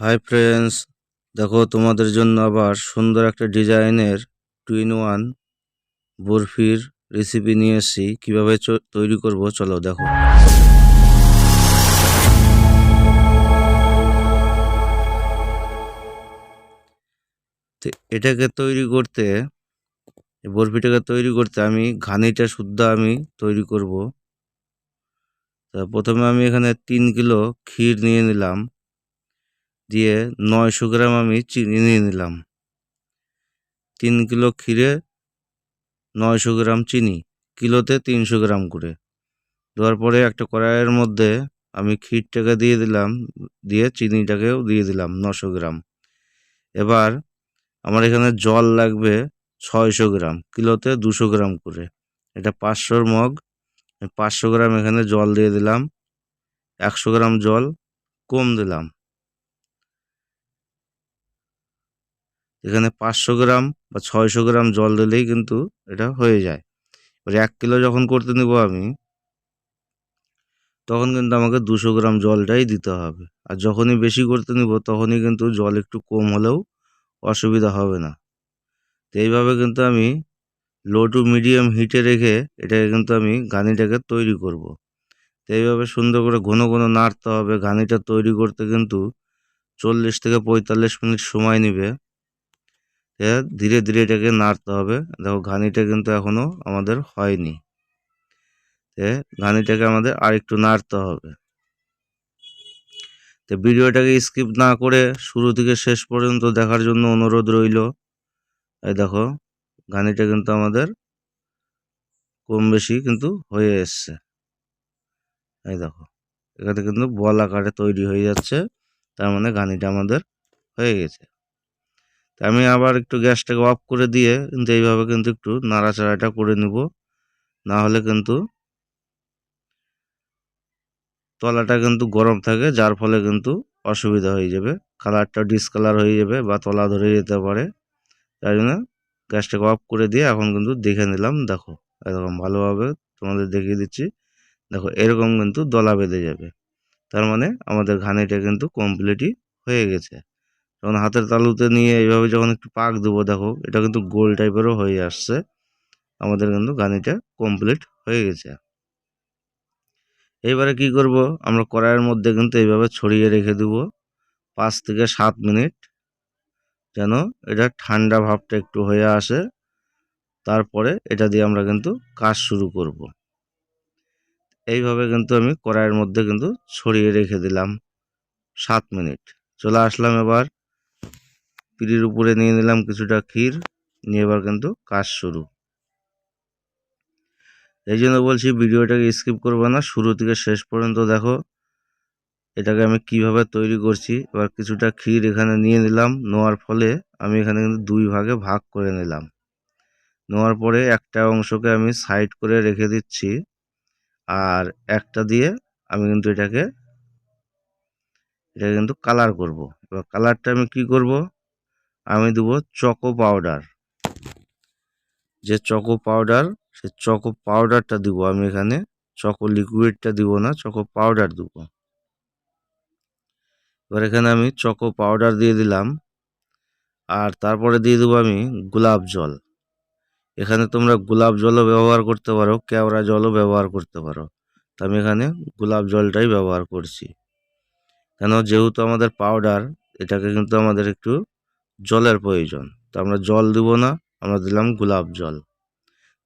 Hi friends দেখো তোমাদের জন্য আবার সুন্দর একটা ডিজাইনের টু ইন ওয়ান বরফির রেসিপি নিয়ে এসেছি। কীভাবে তৈরি করব চলো দেখো। এটাকে তৈরি করতে বরফিটাকে তৈরি করতে আমি ঘানিটা শুদ্ধ আমি তৈরি করব। তা প্রথমে আমি এখানে তিন কিলো ক্ষীর নিয়ে নিলাম। দিয়ে নয়শো গ্রাম আমি চিনি নিয়ে নিলাম। তিন কিলো ক্ষীরে নয়শো গ্রাম চিনি, কিলোতে তিনশো গ্রাম করে। দেওয়ার পরে একটা কড়াইয়ের মধ্যে আমি ক্ষীরটাকে দিয়ে দিলাম, দিয়ে চিনিটাকেও দিয়ে দিলাম নশো গ্রাম। এবার আমার এখানে জল লাগবে ছয়শো গ্রাম, কিলোতে দুশো গ্রাম করে। এটা পাঁচশোর মগ পাঁচশো গ্রাম এখানে জল দিয়ে দিলাম, একশো গ্রাম জল কম দিলাম। এখানে পাঁচশো গ্রাম বা ছয়শো গ্রাম জল দিলেই কিন্তু এটা হয়ে যায়। এবার এক কিলো যখন করতে নিব আমি, তখন কিন্তু আমাকে দুশো গ্রাম জলটাই দিতে হবে। আর যখনই বেশি করতে নিব, তখনই কিন্তু জল একটু কম হলেও অসুবিধা হবে না। তো এইভাবে কিন্তু আমি লো টু মিডিয়াম হিটে রেখে এটাকে কিন্তু আমি ঘানিটাকে তৈরি করব। তো এইভাবে সুন্দর করে ঘন ঘন নাড়তে হবে। ঘানিটা তৈরি করতে কিন্তু চল্লিশ থেকে পঁয়তাল্লিশ মিনিট সময় নেবে। ধীরে ধীরে এটাকে নাড়তে হবে। দেখো ঘানিটা কিন্তু এখনও আমাদের হয়নি। ঘানিটাকে আমাদের আরেকটু নাড়তে হবে। তো ভিডিওটাকে স্কিপ না করে শুরু থেকে শেষ পর্যন্ত দেখার জন্য অনুরোধ রইল। এই দেখো, ঘানিটা কিন্তু আমাদের কম বেশি কিন্তু হয়ে এসছে। এই দেখো, এখানে কিন্তু বল আকারে তৈরি হয়ে যাচ্ছে। তার মানে ঘানিটা আমাদের হয়ে গেছে। আমি আবার একটু গ্যাসটাকে অফ করে দিয়ে কিন্তু এইভাবে কিন্তু একটু নাড়াচাড়াটা করে নিব। না হলে কিন্তু তলাটা কিন্তু গরম থাকে, যার ফলে কিন্তু অসুবিধা হয়ে যাবে। কালারটা ডিসকালার হয়ে যাবে বা তলা ধরে যেতে পারে। তাই জন্য গ্যাসটাকে অফ করে দিয়ে এখন কিন্তু দেখে নিলাম, দেখো এরকম ভালোভাবে তোমাদের দেখিয়ে দিচ্ছি। দেখো এরকম কিন্তু দলা বেঁধে যাবে। তার মানে আমাদের ঘানিটা কিন্তু কমপ্লিটই হয়ে গেছে। যখন হাতের তালুতে নিয়ে এইভাবে যখন একটু পাক দেবো, দেখো, এটা কিন্তু গোল টাইপেরও হয়ে আসছে। আমাদের কিন্তু গানিটা কমপ্লিট হয়ে গেছে। এইবারে কি করব, আমরা কড়াইয়ের মধ্যে কিন্তু এইভাবে ছড়িয়ে রেখে দেব, পাঁচ থেকে সাত মিনিট, যেন এটা ঠান্ডা ভাবটা একটু হয়ে আসে। তারপরে এটা দিয়ে আমরা কিন্তু কাজ শুরু করব। এইভাবে কিন্তু আমি কড়াইয়ের মধ্যে কিন্তু ছড়িয়ে রেখে দিলাম সাত মিনিট। চলে আসলাম এবার পিড়ির উপরে নিয়ে নিলাম কিছুটা ক্ষীর, নিয়ে এবার কিন্তু কাজ শুরু। এই জন্য বলছি ভিডিওটাকে স্কিপ করবে না, শুরু থেকে শেষ পর্যন্ত দেখো এটাকে আমি কীভাবে তৈরি করছি। এবার কিছুটা ক্ষীর এখানে নিয়ে নিলাম, নেওয়ার ফলে আমি এখানে কিন্তু দুই ভাগে ভাগ করে নিলাম। নেওয়ার পরে একটা অংশকে আমি সাইড করে রেখে দিচ্ছি আর একটা দিয়ে আমি কিন্তু এটাকে এটাকে কিন্তু কালার করব। এবার কালারটা আমি কি করব? আমি দেবো চকো পাউডার। যে চকো পাউডার, সে চকো পাউডারটা দিব আমি এখানে। চকো লিকুইডটা দিব না, চকো পাউডার দিব। এবার এখানে আমি চকো পাউডার দিয়ে দিলাম। আর তারপরে দিয়ে দেবো আমি গোলাপ জল। এখানে তোমরা গোলাপ জলও ব্যবহার করতে পারো, কেওড়া জলও ব্যবহার করতে পারো। তো আমি এখানে গোলাপ জলটাই ব্যবহার করছি। কেন, যেহেতু আমাদের পাউডার, এটাকে কিন্তু আমাদের একটু জলের প্রয়োজন। তো আমরা জল দিব না, আমরা দিলাম গোলাপ জল।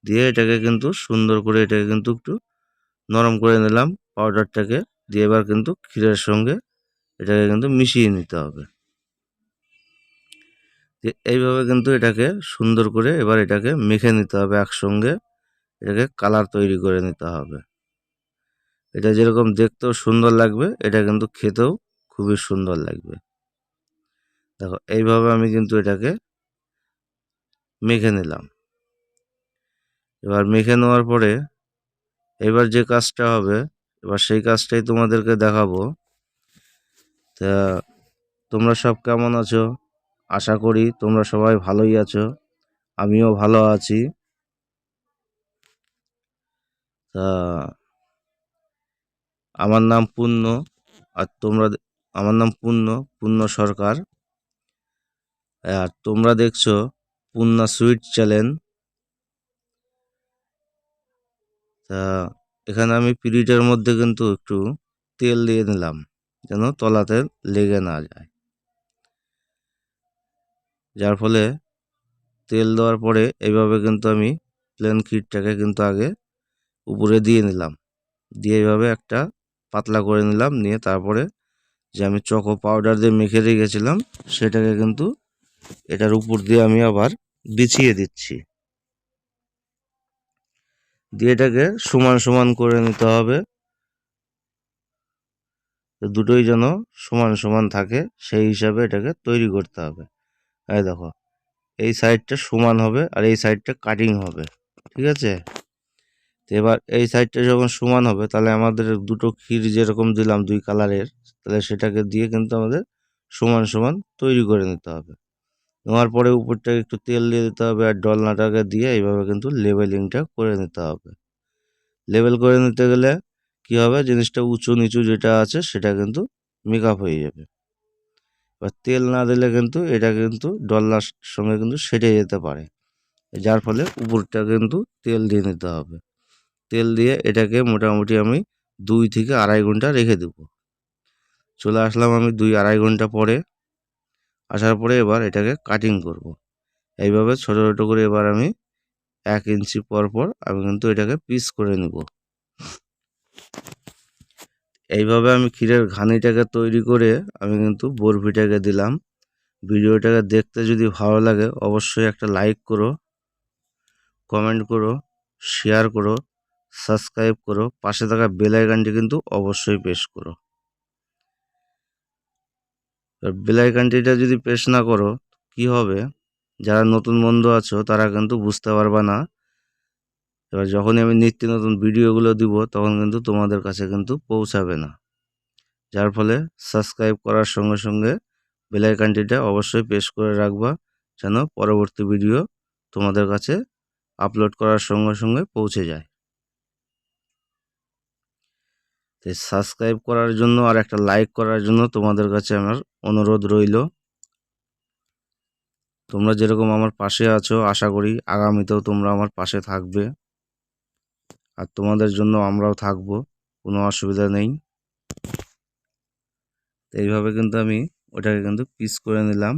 দিয়ে এটাকে কিন্তু সুন্দর করে এটাকে কিন্তু একটু নরম করে নিলাম, পাউডারটাকে। দিয়ে এবার কিন্তু ক্ষীরের সঙ্গে এটাকে কিন্তু মিশিয়ে নিতে হবে। এইভাবে কিন্তু এটাকে সুন্দর করে এবার এটাকে মেখে নিতে হবে একসঙ্গে। এটাকে কালার তৈরি করে নিতে হবে। এটা যেরকম দেখতেও সুন্দর লাগবে, এটা কিন্তু খেতেও খুবই সুন্দর লাগবে। দেখো, এইভাবে আমি কিন্তু এটাকে মেখে নিলাম। এবার মেখে নেওয়ার পরে এবার যে কাজটা হবে, এবার সেই কাজটাই তোমাদেরকে দেখাবো। তা তোমরা সব কেমন আছো? আশা করি তোমরা সবাই ভালোই আছো। আমিও ভালো আছি। তা আমার নাম পূর্ণ আর তোমরা, আমার নাম পূর্ণ পূর্ণ সরকার। আর তোমরা দেখছ পূর্ণা সুইট চ্যানেল তা, এখানে আমি পিরিটের মধ্যে কিন্তু একটু তেল দিয়ে নিলাম, যেন তলাতে লেগে না যায়। যার ফলে তেল দেওয়ার পরে এইভাবে কিন্তু আমি প্লেন কিটটাকে কিন্তু আগে উপরে দিয়ে নিলাম। দিয়ে এইভাবে একটা পাতলা করে নিলাম, নিয়ে তারপরে যে আমি চকো পাউডার দিয়ে মেখে রেখেছিলাম, সেটাকে কিন্তু এটার উপর দিয়ে আমি আবার বিছিয়ে দিচ্ছি। দিয়ে এটাকে সমান সমান করে নিতে হবে। দুটোই যেন সমান সমান থাকে, সেই হিসাবে এটাকে তৈরি করতে হবে। এই দেখো, এই সাইডটা সমান হবে আর এই সাইডটা কাটিং হবে, ঠিক আছে? তো এবার এই সাইডটা যখন সমান হবে, তাহলে আমাদের দুটো ক্ষীর যেরকম দিলাম দুই কালারের তাহলে সেটাকে দিয়ে কিন্তু আমাদের সমান সমান তৈরি করে নিতে হবে। নেওয়ার পরে উপরটাকে একটু তেল দিয়ে দিতে হবে আর ডলনাটাকে দিয়ে এইভাবে কিন্তু লেবেলিংটা করে নিতে হবে। লেবেল করে নিতে গেলে কি হবে? জিনিসটা উঁচু নিচু যেটা আছে সেটা কিন্তু মেকআপ হয়ে যাবে। এবার তেল না দিলে কিন্তু এটা কিন্তু ডলনার সঙ্গে কিন্তু সেটে যেতে পারে। যার ফলে উপরটা কিন্তু তেল দিয়ে নিতে হবে। তেল দিয়ে এটাকে মোটামুটি আমি দুই থেকে আড়াই ঘণ্টা রেখে দেব। চলে আসলাম আমি দুই আড়াই ঘণ্টা পরে। আসার পরে এবার এটাকে কাটিং করব। এইভাবে ছোটো ছোটো করে এবার আমি এক ইঞ্চি পর পর আমি কিন্তু এটাকে পিস করে নিব। এইভাবে আমি ক্ষীরের ঘানিটাকে তৈরি করে আমি কিন্তু বরফিটাকে দিলাম। ভিডিওটাকে দেখতে যদি ভালো লাগে অবশ্যই একটা লাইক করো কমেন্ট করো শেয়ার করো সাবস্ক্রাইব করো, পাশে থাকা বেল আইকনটি কিন্তু অবশ্যই প্রেস করো। বেল আইকনটিটা যদি প্রেস না করো, কি হবে? যারা নতুন বন্ধু আছো, তারা কিন্তু বুঝতে পারবা না। এবার যখনই আমি নিত্য নতুন ভিডিওগুলো দিব, তখন কিন্তু তোমাদের কাছে কিন্তু পৌঁছাবে না। যার ফলে সাবস্ক্রাইব করার সঙ্গে সঙ্গে বেলাইকানটিটা অবশ্যই প্রেস করে রাখবা, যেন পরবর্তী ভিডিও তোমাদের কাছে আপলোড করার সঙ্গে সঙ্গে পৌঁছে যায়। তো সাবস্ক্রাইব করার জন্য আর একটা লাইক করার জন্য তোমাদের কাছে আমার অনুরোধ রইল। তোমরা যেরকম আমার পাশে আছো, আশা করি আগামীতেও তোমরা আমার পাশে থাকবে। আর তোমাদের জন্য আমরাও থাকব, কোনো অসুবিধা নেই। এইভাবে কিন্তু আমি ওটাকে কিন্তু পিস করে নিলাম।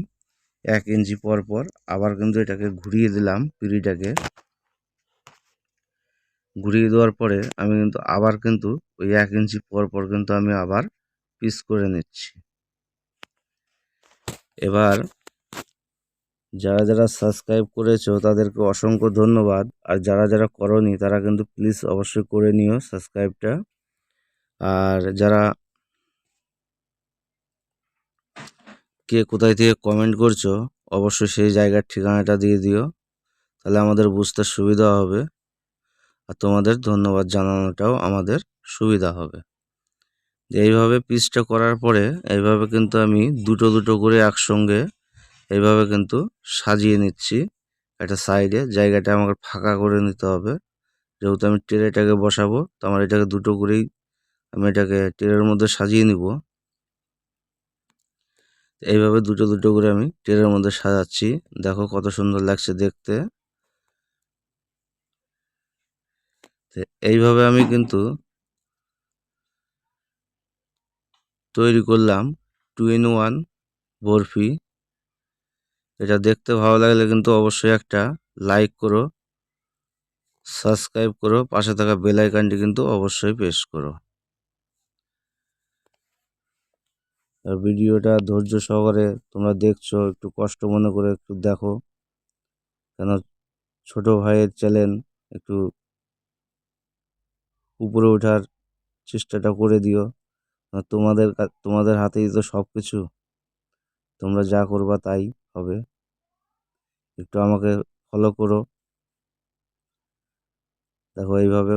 এক ইঞ্চি পর পর আবার কিন্তু এটাকে ঘুরিয়ে দিলাম, পিড়িটাকে। ঘুরিয়ে দেওয়ার পরে আমি কিন্তু আবার কিন্তু ওই এক ইঞ্চি পর পর কিন্তু আমি আবার পিস করে নিচ্ছি। এবার যারা যারা সাবস্ক্রাইব করেছ তাদেরকে অসংখ্য ধন্যবাদ। আর যারা যারা করনি তারা কিন্তু প্লিজ অবশ্যই করে নিও সাবস্ক্রাইবটা। আর যারা কে কোথায় থেকে কমেন্ট করছ অবশ্যই সেই জায়গার ঠিকানাটা দিয়ে দিও। তাহলে আমাদের বুঝতে সুবিধা হবে। আর তোমাদের ধন্যবাদ জানানোটাও আমাদের সুবিধা হবে। এইভাবে পিসটা করার পরে এইভাবে কিন্তু আমি দুটো দুটো করে একসঙ্গে এইভাবে কিন্তু সাজিয়ে নিচ্ছি। একটা সাইডে জায়গাটা আমাকে ফাঁকা করে নিতে হবে। যেহেতু আমি ট্রেটাকে বসাবো, তো আমার এটাকে দুটো করেই আমি এটাকে ট্রের মধ্যে সাজিয়ে নিব। এইভাবে দুটো দুটো করে আমি ট্রেনের মধ্যে সাজাচ্ছি। দেখো কত সুন্দর লাগছে দেখতে। এইভাবে আমি কিন্তু তৈরি করলাম টু ইন ওয়ান বরফি। এটা দেখতে ভালো লাগলে কিন্তু অবশ্যই একটা লাইক করো সাবস্ক্রাইব করো, পাশে থাকা বেল আইকনটি কিন্তু অবশ্যই প্রেস করো। আর ভিডিওটা ধৈর্য সহকারে তোমরা দেখছ, একটু কষ্ট মনে করে একটু দেখো। কেন ছোট ভাইয়ের চ্যানেল একটু উপরে ওঠার চেষ্টাটা করে দিও। তোমাদের তোমাদের হাতেই তো সব কিছু তোমরা যা করবা তাই হবে। একটু আমাকে ফলো করো। দেখো, এইভাবে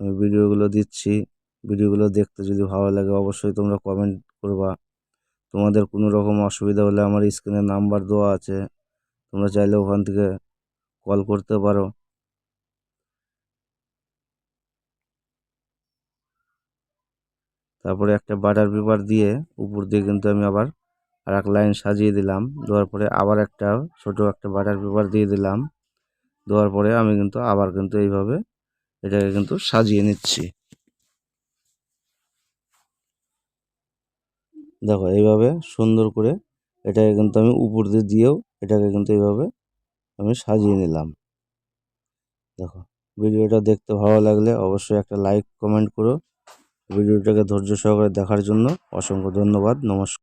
আমি ভিডিওগুলো দিচ্ছি। ভিডিওগুলো দেখতে যদি ভালো লাগে, অবশ্যই তোমরা কমেন্ট করবা। তোমাদের কোনো রকম অসুবিধা হলে আমার স্ক্রিনে নাম্বার দেওয়া আছে। তোমরা চাইলে ওখান থেকে কল করতে পারো। তারপরে একটা বাটার পেপার দিয়ে উপর দিয়ে কিন্তু আমি আবার আর এক লাইন সাজিয়ে দিলাম। দেওয়ার পরে আবার একটা ছোট একটা বাটার পেপার দিয়ে দিলাম। দেওয়ার পরে আমি কিন্তু আবার কিন্তু এইভাবে এটাকে কিন্তু সাজিয়ে নিচ্ছি। দেখো, এইভাবে সুন্দর করে এটাকে কিন্তু আমি উপর দিয়ে দিয়েও এটাকে কিন্তু এইভাবে আমি সাজিয়ে নিলাম। দেখো, ভিডিওটা দেখতে ভালো লাগলে অবশ্যই একটা লাইক কমেন্ট করো। ভিডিওটাকে ধৈর্য সহকারে দেখার জন্য অসংখ্য ধন্যবাদ নমস্কার।